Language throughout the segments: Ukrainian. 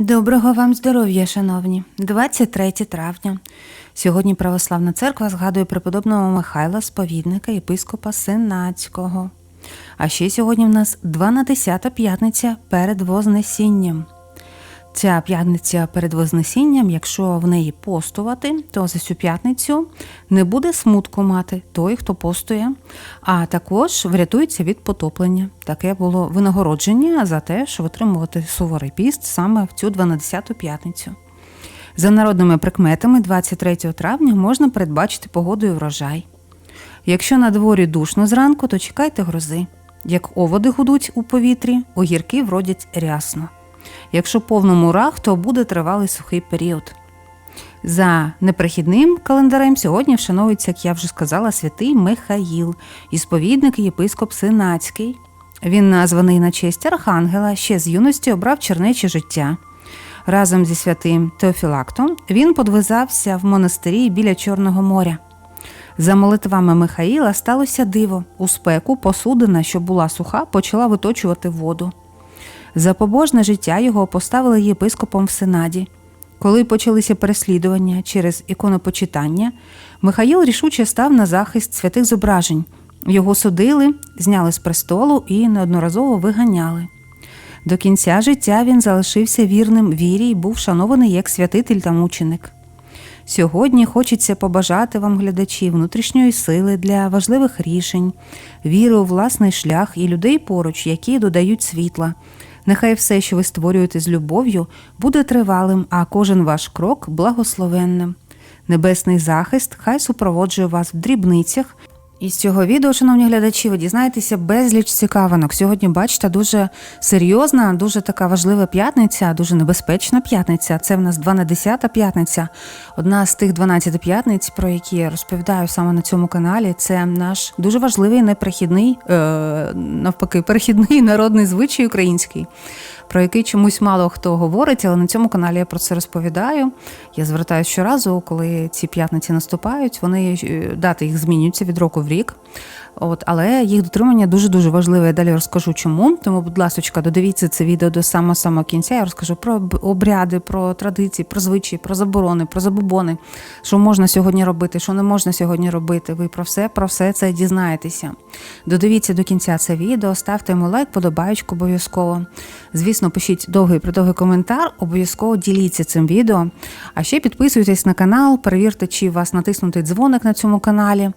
Доброго вам здоров'я, шановні, 23 травня. Сьогодні Православна церква згадує преподобного Михайла, сповідника, єпископа Сенатського. А ще сьогодні в нас 12 п'ятниця перед Вознесінням. Ця п'ятниця перед Вознесінням, якщо в неї постувати, то за цю п'ятницю не буде смутку мати той, хто постує, а також врятується від потоплення. Таке було винагородження за те, що витримувати суворий піст саме в цю 12-ту п'ятницю. За народними прикметами, 23 травня можна передбачити погоду і врожай. Якщо на дворі душно зранку, то чекайте грози. Як оводи гудуть у повітрі, огірки вродять рясно. Якщо повно мурах, то буде тривалий сухий період. За неприхідним календарем сьогодні вшановується, як я вже сказала, святий Михаїл, і сповідник єпископ Синацький. Він названий на честь архангела, ще з юності обрав чернече життя. Разом зі святим Теофілактом він подвизався в монастирі біля Чорного моря. За молитвами Михаїла сталося диво. У спеку посудина, що була суха, почала виточувати воду. За побожне життя його поставили єпископом в Сенаді. Коли почалися переслідування через іконопочитання, Михаїл рішуче став на захист святих зображень. Його судили, зняли з престолу і неодноразово виганяли. До кінця життя він залишився вірним вірі і був шанований як святитель та мученик. Сьогодні хочеться побажати вам, глядачі, внутрішньої сили для важливих рішень, віри у власний шлях і людей поруч, які додають світла. Нехай все, що ви створюєте з любов'ю, буде тривалим, а кожен ваш крок благословенним. Небесний захист хай супроводжує вас в дрібницях. Із цього відео, шановні глядачі, ви дізнаєтеся безліч цікавинок. Сьогодні, бачите, дуже серйозна, дуже така важлива п'ятниця, дуже небезпечна п'ятниця. Це в нас 12-та п'ятниця. Одна з тих 12 п'ятниць, про які я розповідаю саме на цьому каналі. Це наш дуже важливий неперехідний, е, навпаки, перехідний народний звичай український. Про який чомусь мало хто говорить, але на цьому каналі я про це розповідаю. Я звертаюся щоразу, коли ці п'ятниці наступають, вони е, дати їх змінюються від року в рік. От, але їх дотримання дуже дуже важливе. Я далі розкажу чому. Тому, будь ласка, додивіться це відео до самого самого кінця. Я розкажу про обряди, про традиції, про звичаї, про заборони, про забобони, що можна сьогодні робити, що не можна сьогодні робити. Ви про все про все це дізнаєтеся. Додивіться до кінця це відео, ставте йому лайк, подобаючку обов'язково. Звісно, пишіть довгий придовгий коментар, обов'язково діліться цим відео. А ще підписуйтесь на канал, перевірте, чи вас натиснутий дзвоник на цьому каналі.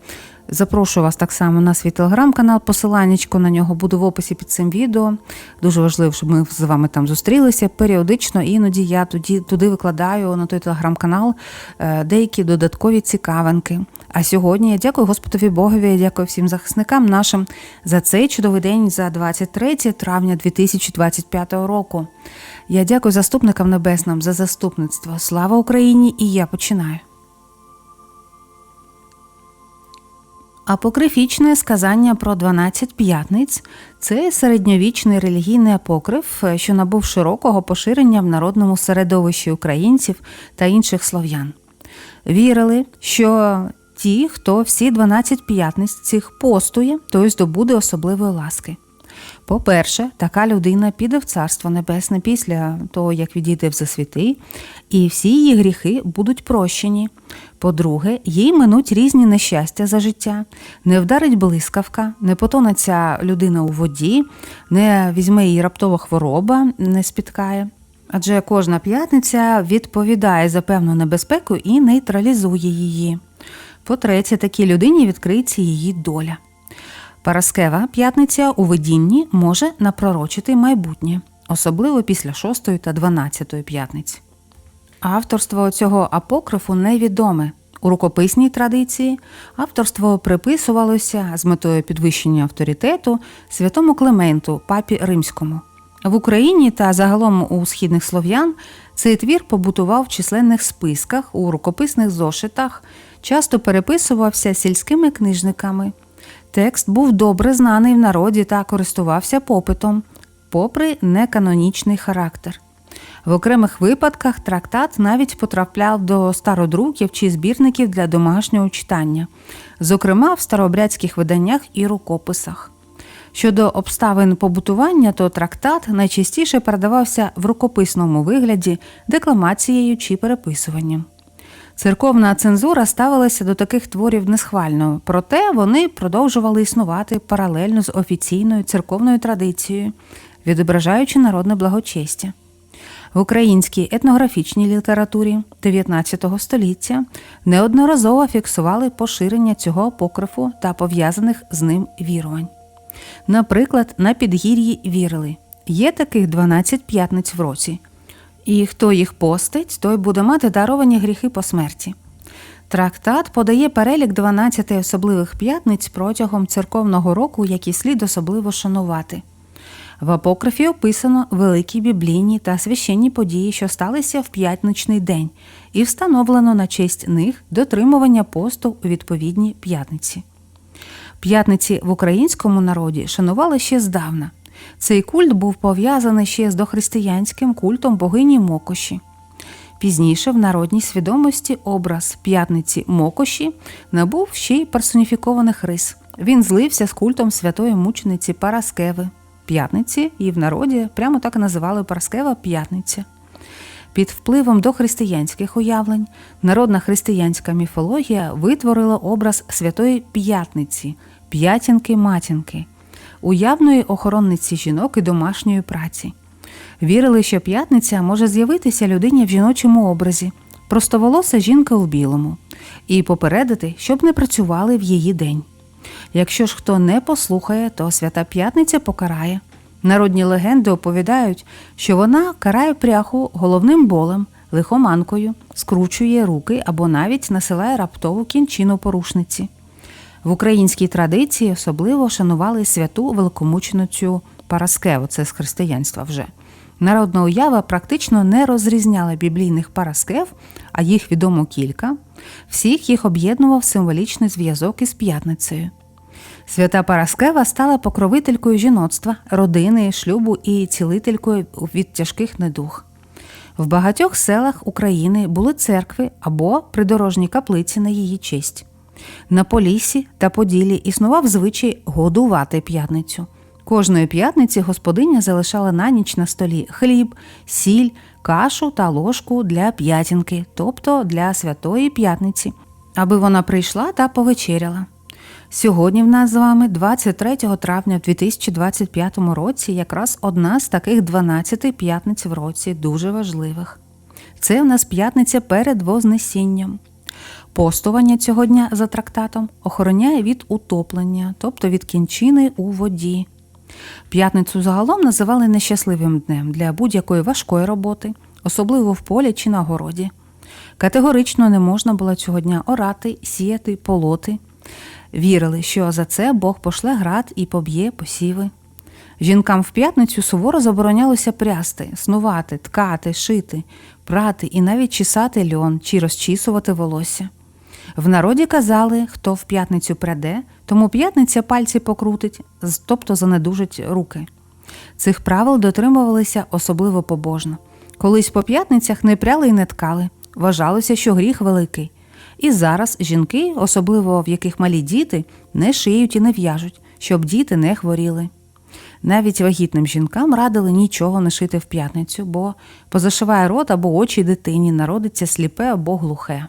Запрошую вас так само на свій телеграм-канал, посиланнячко на нього буде в описі під цим відео. Дуже важливо, щоб ми з вами там зустрілися. Періодично іноді я туди, туди викладаю на той телеграм-канал е, деякі додаткові цікавинки. А сьогодні я дякую Господові Богові, я дякую всім захисникам нашим за цей чудовий день, за 23 травня 2025 року. Я дякую заступникам небесним за заступництво. Слава Україні! І я починаю. Апокрифічне сказання про 12 п'ятниць це середньовічний релігійний апокриф, що набув широкого поширення в народному середовищі українців та інших слов'ян. Вірили, що ті, хто всі 12 п'ятниць цих постує, той здобуде особливої ласки. По-перше, така людина піде в Царство Небесне після того, як відійде в засвіти, і всі її гріхи будуть прощені. По-друге, їй минуть різні нещастя за життя, не вдарить блискавка, не потоне ця людина у воді, не візьме її раптова хвороба, не спіткає. Адже кожна п'ятниця відповідає за певну небезпеку і нейтралізує її. По-третє, такій людині відкриється її доля. Параскева п'ятниця у видінні може напророчити майбутнє, особливо після 6 та 12 п'ятниць. Авторство цього апокрифу невідоме. У рукописній традиції авторство приписувалося з метою підвищення авторитету святому Клементу, папі римському. В Україні та загалом у східних слов'ян цей твір побутував в численних списках у рукописних зошитах, часто переписувався сільськими книжниками. Текст був добре знаний в народі та користувався попитом, попри неканонічний характер. В окремих випадках трактат навіть потрапляв до стародруків чи збірників для домашнього читання, зокрема в старообрядських виданнях і рукописах. Щодо обставин побутування, то трактат найчастіше передавався в рукописному вигляді декламацією чи переписуванням. Церковна цензура ставилася до таких творів несхвально, проте вони продовжували існувати паралельно з офіційною церковною традицією, відображаючи народне благочестя. В українській етнографічній літературі 19 століття неодноразово фіксували поширення цього покрифу та пов'язаних з ним вірувань. Наприклад, на підгір'ї вірили є таких 12 п'ятниць в році, і хто їх постить, той буде мати даровані гріхи по смерті. Трактат подає перелік 12 особливих п'ятниць протягом церковного року, які слід особливо шанувати. В апокрифі описано великі біблійні та священні події, що сталися в п'ятничний день, і встановлено на честь них дотримування посту у відповідній п'ятниці. П'ятниці в українському народі шанували ще здавна. Цей культ був пов'язаний ще з дохристиянським культом богині Мокоші. Пізніше в народній свідомості образ п'ятниці Мокоші набув ще й персоніфікованих рис. Він злився з культом святої мучениці Параскеви. П'ятниці і в народі прямо так і називали Параскева П'ятниця. Під впливом дохристиянських уявлень народна християнська міфологія витворила образ святої п'ятниці, п'ятінки-матінки, уявної охоронниці жінок і домашньої праці. Вірили, що п'ятниця може з'явитися людині в жіночому образі, простоволоса жінка у білому, і попередити, щоб не працювали в її день. Якщо ж хто не послухає, то свята п'ятниця покарає. Народні легенди оповідають, що вона карає пряху головним болем, лихоманкою, скручує руки або навіть насилає раптову кінчину порушниці. В українській традиції особливо шанували святу великомученицю Параскеву, це з християнства вже. Народна уява практично не розрізняла біблійних параскев, а їх відомо кілька. Всіх їх об'єднував символічний зв'язок із п'ятницею. Свята Параскева стала покровителькою жіноцтва, родини, шлюбу і цілителькою від тяжких недуг. В багатьох селах України були церкви або придорожні каплиці на її честь. На Поліссі та Поділі існував звичай годувати п'ятницю. Кожної п'ятниці господиня залишала на ніч на столі хліб, сіль, кашу та ложку для п'ятінки, тобто для святої п'ятниці, аби вона прийшла та повечеряла. Сьогодні в нас з вами 23 травня 2025 році якраз одна з таких 12 п'ятниць в році, дуже важливих. Це в нас п'ятниця перед Вознесінням. Постування цього дня за трактатом охороняє від утоплення, тобто від кінчини у воді. П'ятницю загалом називали нещасливим днем для будь-якої важкої роботи, особливо в полі чи на городі. Категорично не можна було цього дня орати, сіяти, полоти. Вірили, що за це Бог пошле град і поб'є посіви. Жінкам в п'ятницю суворо заборонялося прясти, снувати, ткати, шити, прати і навіть чесати льон чи розчісувати волосся. В народі казали, хто в п'ятницю пряде, тому п'ятниця пальці покрутить, тобто занедужить руки. Цих правил дотримувалися особливо побожно. Колись по п'ятницях не пряли і не ткали, вважалося, що гріх великий. І зараз жінки, особливо в яких малі діти, не шиють і не в'яжуть, щоб діти не хворіли. Навіть вагітним жінкам радили нічого не шити в п'ятницю, бо позашиває рот або очі дитині, народиться сліпе або глухе.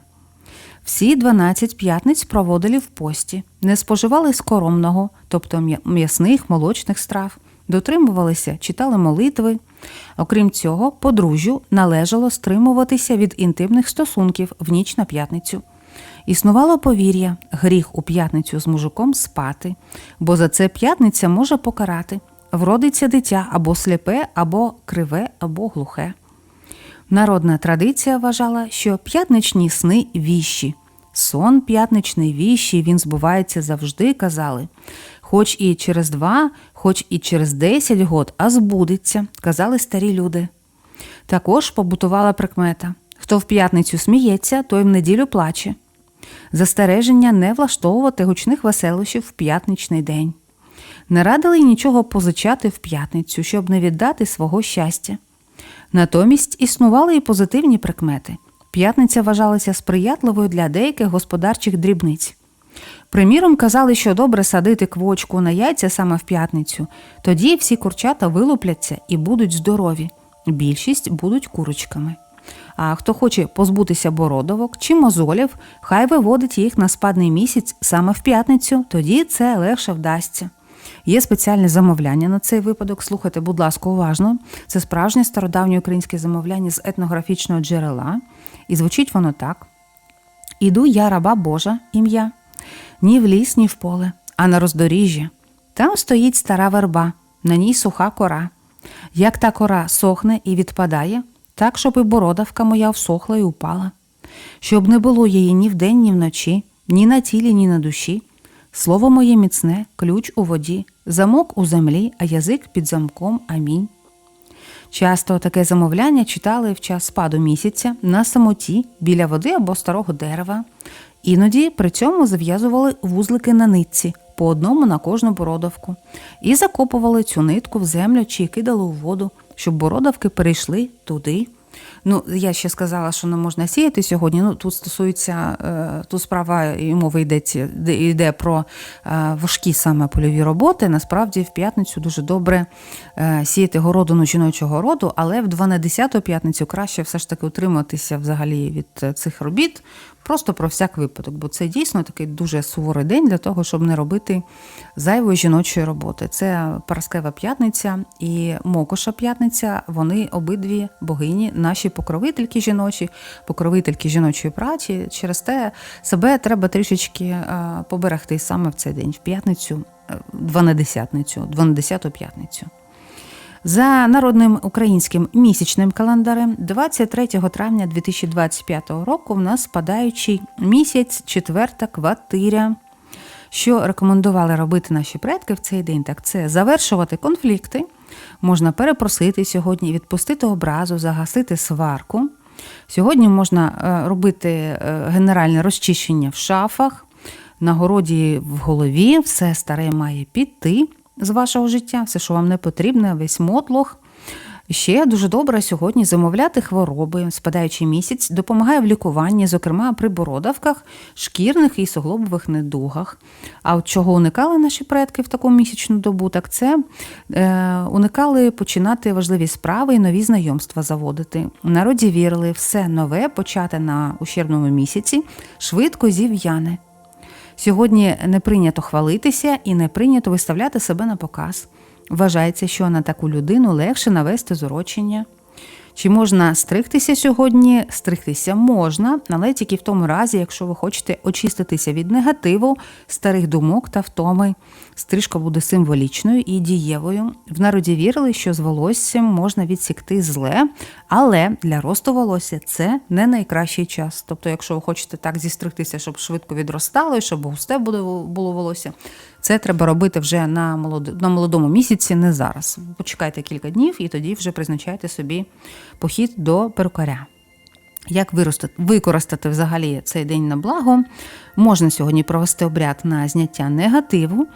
Всі 12 п'ятниць проводили в пості, не споживали скоромного, тобто м'ясних, молочних страв, дотримувалися, читали молитви. Окрім цього, подружжю належало стримуватися від інтимних стосунків в ніч на п'ятницю. Існувало повір'я, гріх у п'ятницю з мужиком спати, бо за це п'ятниця може покарати, вродиться дитя або сліпе, або криве, або глухе. Народна традиція вважала, що п'ятничні сни віщі. Сон п'ятничний віщий, він збувається завжди, казали. Хоч і через два, хоч і через десять год, а збудеться, казали старі люди. Також побутувала прикмета хто в п'ятницю сміється, той в неділю плаче. Застереження не влаштовувати гучних веселощів в п'ятничний день. Не радили й нічого позичати в п'ятницю, щоб не віддати свого щастя. Натомість існували і позитивні прикмети. П'ятниця вважалася сприятливою для деяких господарчих дрібниць. Приміром, казали, що добре садити квочку на яйця саме в п'ятницю, тоді всі курчата вилупляться і будуть здорові. Більшість будуть курочками. А хто хоче позбутися бородовок чи мозолів, хай виводить їх на спадний місяць саме в п'ятницю, тоді це легше вдасться. Є спеціальне замовляння на цей випадок. Слухайте, будь ласка, уважно. Це справжнє стародавнє українське замовляння з етнографічного джерела. І звучить воно так: Іду я, раба Божа, ім'я, ні в ліс, ні в поле, а на роздоріжжя. Там стоїть стара верба, на ній суха кора. Як та кора сохне і відпадає, так, щоб і бородавка моя всохла і упала, щоб не було її ні вдень, ні вночі, ні на тілі, ні на душі. Слово моє міцне, ключ у воді, замок у землі, а язик під замком. Амінь. Часто таке замовляння читали в час спаду місяця на самоті біля води або старого дерева. Іноді при цьому зав'язували вузлики на нитці по одному на кожну бородавку, і закопували цю нитку в землю чи кидали у воду, щоб бородавки перейшли туди. Ну, я ще сказала, що не можна сіяти сьогодні. Ну тут стосується е, тут справа і мова йдеться йде про е, важкі саме польові роботи. Насправді в п'ятницю дуже добре е, сіяти городину жіночого роду, але в 12 п'ятницю краще все ж таки утриматися взагалі від цих робіт. Просто про всяк випадок, бо це дійсно такий дуже суворий день для того, щоб не робити зайвої жіночої роботи. Це Параскева п'ятниця і Мокоша п'ятниця. Вони обидві богині, наші покровительки жіночі, покровительки жіночої праці. Через те себе треба трішечки е, поберегти саме в цей день, в п'ятницю, е, дванадесятницю, дванадесяту п'ятницю. За народним українським місячним календарем 23 травня 2025 року в нас спадаючий місяць четверта квартиря. Що рекомендували робити наші предки в цей день? Так це завершувати конфлікти, можна перепросити сьогодні, відпустити образу, загасити сварку. Сьогодні можна е, робити е, генеральне розчищення в шафах, на городі в голові, все старе має піти з вашого життя, все, що вам не потрібне, весь мотлох. Ще дуже добре сьогодні замовляти хвороби, спадаючий місяць, допомагає в лікуванні, зокрема при бородавках, шкірних і суглобових недугах. А от чого уникали наші предки в таку місячну добу, так це е, уникали починати важливі справи і нові знайомства заводити. В народі вірили, все нове почати на ущербному місяці, швидко зів'яне. Сьогодні не прийнято хвалитися і не прийнято виставляти себе на показ. Вважається, що на таку людину легше навести зурочення. Чи можна стригтися сьогодні? Стригтися можна, але тільки в тому разі, якщо ви хочете очиститися від негативу, старих думок та втоми. Стрижка буде символічною і дієвою. В народі вірили, що з волоссям можна відсікти зле, але для росту волосся це не найкращий час. Тобто, якщо ви хочете так зістригтися, щоб швидко відростало щоб густе було волосся, це треба робити вже на молодому місяці, не зараз. Почекайте кілька днів і тоді вже призначайте собі похід до перукаря. Як використати взагалі цей день на благо? Можна сьогодні провести обряд на зняття негативу,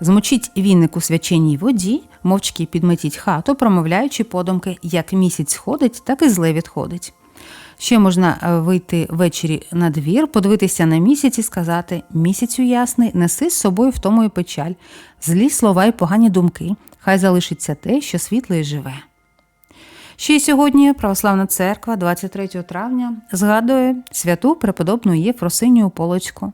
змочіть віник у свяченій воді, мовчки підметіть хату, промовляючи подумки, як місяць ходить, так і зле відходить. Ще можна е, вийти ввечері на двір, подивитися на місяць і сказати: місяцю ясний, неси з собою втому і печаль, злі слова і погані думки, хай залишиться те, що світле і живе. Ще й сьогодні Православна церква 23 травня згадує святу преподобну Єфросинію Полоцьку.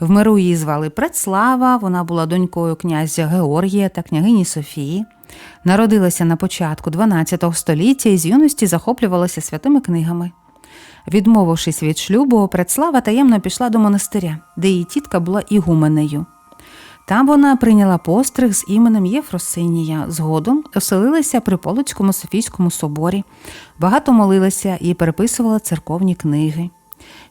В миру її звали Предслава, вона була донькою князя Георгія та княгині Софії. Народилася на початку 12 століття і з юності захоплювалася святими книгами. Відмовившись від шлюбу, Предслава таємно пішла до монастиря, де її тітка була ігуменею. Там вона прийняла постриг з іменем Єфросинія. Згодом оселилася при Полоцькому Софійському соборі, багато молилася і переписувала церковні книги.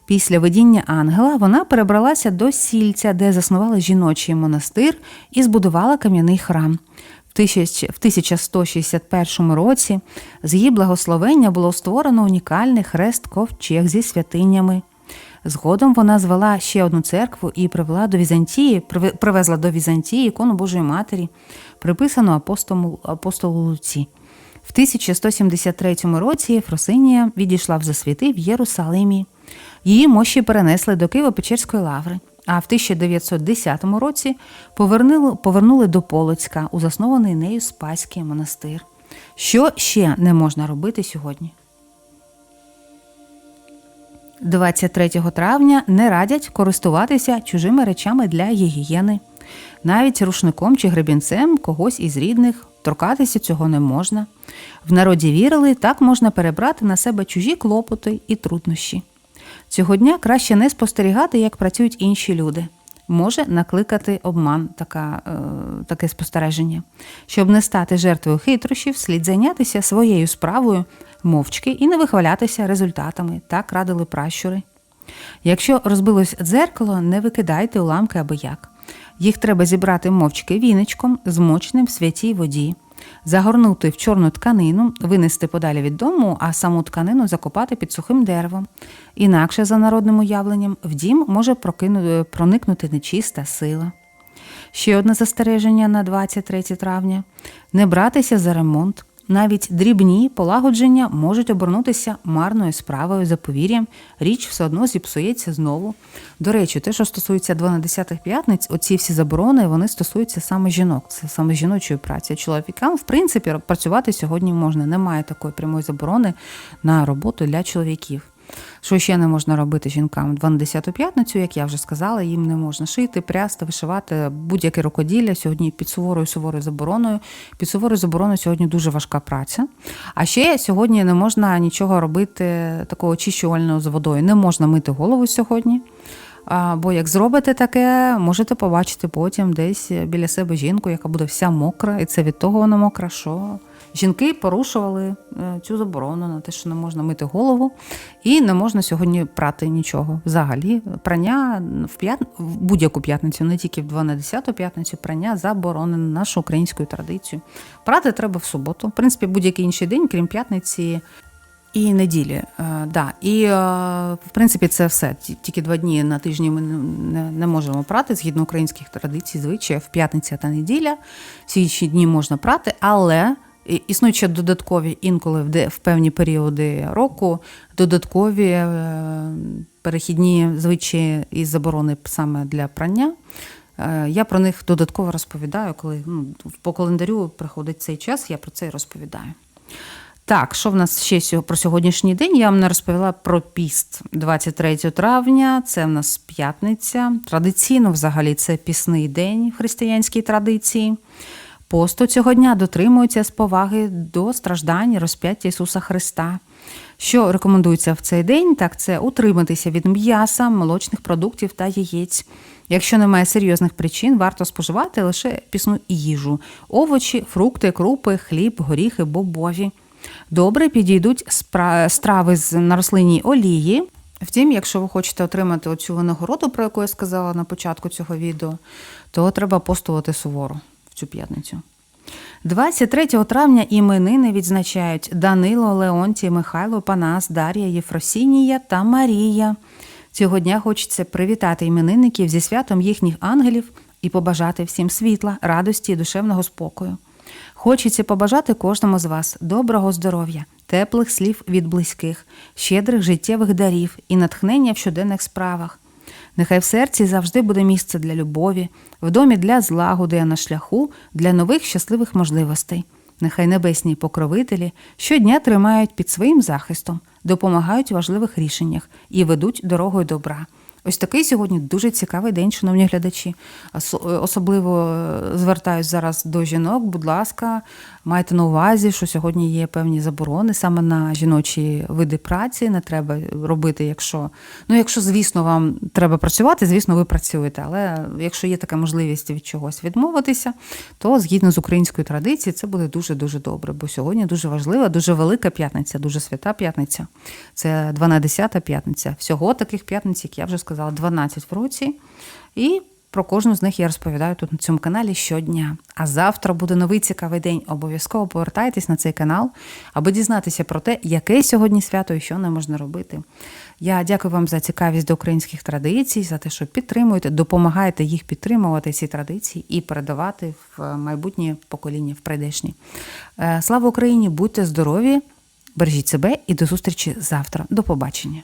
Після видіння ангела вона перебралася до сільця, де заснувала жіночий монастир і збудувала кам'яний храм. В тисяч- в 1161 році з її благословення було створено унікальний хрест ковчег зі святинями. Згодом вона звела ще одну церкву і привела до Візантії, привезла до Візантії ікону Божої Матері, приписану апостолу, апостолу Луці. В 1173 році Єфросинія відійшла в засвіти в Єрусалимі. Її мощі перенесли до Києво-Печерської лаври, а в 1910 році повернули, повернули до Полоцька у заснований нею Спаський монастир. Що ще не можна робити сьогодні? 23 травня не радять користуватися чужими речами для гігієни. Навіть рушником чи гребінцем когось із рідних торкатися цього не можна. В народі вірили, так можна перебрати на себе чужі клопоти і труднощі. Цього дня краще не спостерігати, як працюють інші люди. Може накликати обман така, е, таке спостереження. Щоб не стати жертвою хитрощів, слід зайнятися своєю справою мовчки і не вихвалятися результатами, так радили пращури. Якщо розбилось дзеркало, не викидайте уламки аби як. Їх треба зібрати мовчки віничком, змоченим в святій воді, загорнути в чорну тканину, винести подалі від дому, а саму тканину закопати під сухим деревом. Інакше, за народним уявленням, в дім може проникнути нечиста сила. Ще одне застереження на 23 травня: не братися за ремонт. Навіть дрібні полагодження можуть обернутися марною справою за повір'ям, річ все одно зіпсується знову. До речі, те, що стосується 12 п'ятниць, оці всі заборони, вони стосуються саме жінок, це саме жіночої праці. Чоловікам, в принципі, працювати сьогодні можна. Немає такої прямої заборони на роботу для чоловіків. Що ще не можна робити жінкам? 12 п'ятницю, як я вже сказала, їм не можна шити, прясти, вишивати будь-яке рукоділля сьогодні під суворою суворою забороною. Під суворою забороною сьогодні дуже важка праця. А ще сьогодні не можна нічого робити такого очищувального з водою. Не можна мити голову сьогодні. Бо як зробите таке, можете побачити потім десь біля себе жінку, яка буде вся мокра, і це від того вона мокра, що жінки порушували е, цю заборону на те, що не можна мити голову, і не можна сьогодні прати нічого. Взагалі, прання в п'ят... в будь-яку п'ятницю, не тільки в 12 п'ятницю, прання заборонено нашу українською традицією. Прати треба в суботу. В принципі, будь-який інший день, крім п'ятниці. І неділі, Е, да. І е, в принципі це все. Тільки два дні на тижні ми не, можемо прати згідно українських традицій, звичаїв, п'ятниця та неділя. Всі інші дні можна прати, але існують ще додаткові інколи в, певні періоди року додаткові е, перехідні звичаї і заборони саме для прання. Е, Я про них додатково розповідаю, коли ну, по календарю приходить цей час, я про це і розповідаю. Так, що в нас ще про сьогоднішній день? Я вам не розповіла про піст 23 травня. Це в нас п'ятниця. Традиційно, взагалі, це пісний день в християнській традиції. Посту цього дня дотримуються з поваги до страждань розп'яття Ісуса Христа. Що рекомендується в цей день, так це утриматися від м'яса, молочних продуктів та яєць. Якщо немає серйозних причин, варто споживати лише пісну їжу: овочі, фрукти, крупи, хліб, горіхи, бобові. Добре підійдуть страви з рослинній олії. Втім, якщо ви хочете отримати оцю винагороду, про яку я сказала на початку цього відео, то треба постувати суворо цю п'ятницю. 23 травня іменини відзначають Данило, Леонтій, Михайло, Панас, Дар'я, Єфросінія та Марія. Цього дня хочеться привітати іменинників зі святом їхніх ангелів і побажати всім світла, радості і душевного спокою. Хочеться побажати кожному з вас доброго здоров'я, теплих слів від близьких, щедрих життєвих дарів і натхнення в щоденних справах. Нехай в серці завжди буде місце для любові, в домі для злагоди, а на шляху для нових щасливих можливостей. Нехай небесні покровителі щодня тримають під своїм захистом, допомагають у важливих рішеннях і ведуть дорогою добра. Ось такий сьогодні дуже цікавий день, шановні глядачі. Особливо е, звертаюсь зараз до жінок. Будь ласка, майте на увазі, що сьогодні є певні заборони саме на жіночі види праці. Не треба робити, якщо ну, якщо, звісно, вам треба працювати, звісно, ви працюєте. Але якщо є така можливість від чогось відмовитися, то згідно з українською традицією, це буде дуже дуже добре. Бо сьогодні дуже важлива, дуже велика п'ятниця, дуже свята п'ятниця. Це 12-та п'ятниця. Всього таких п'ятниць, як я вже сказала, 12 в році. І про кожну з них я розповідаю тут на цьому каналі щодня. А завтра буде новий цікавий день. Обов'язково повертайтесь на цей канал, аби дізнатися про те, яке сьогодні свято і що не можна робити. Я дякую вам за цікавість до українських традицій, за те, що підтримуєте, допомагаєте їх підтримувати, ці традиції, і передавати в майбутнє покоління, в прийдешні. Е, Слава Україні! Будьте здорові! Бережіть себе і до зустрічі завтра. До побачення.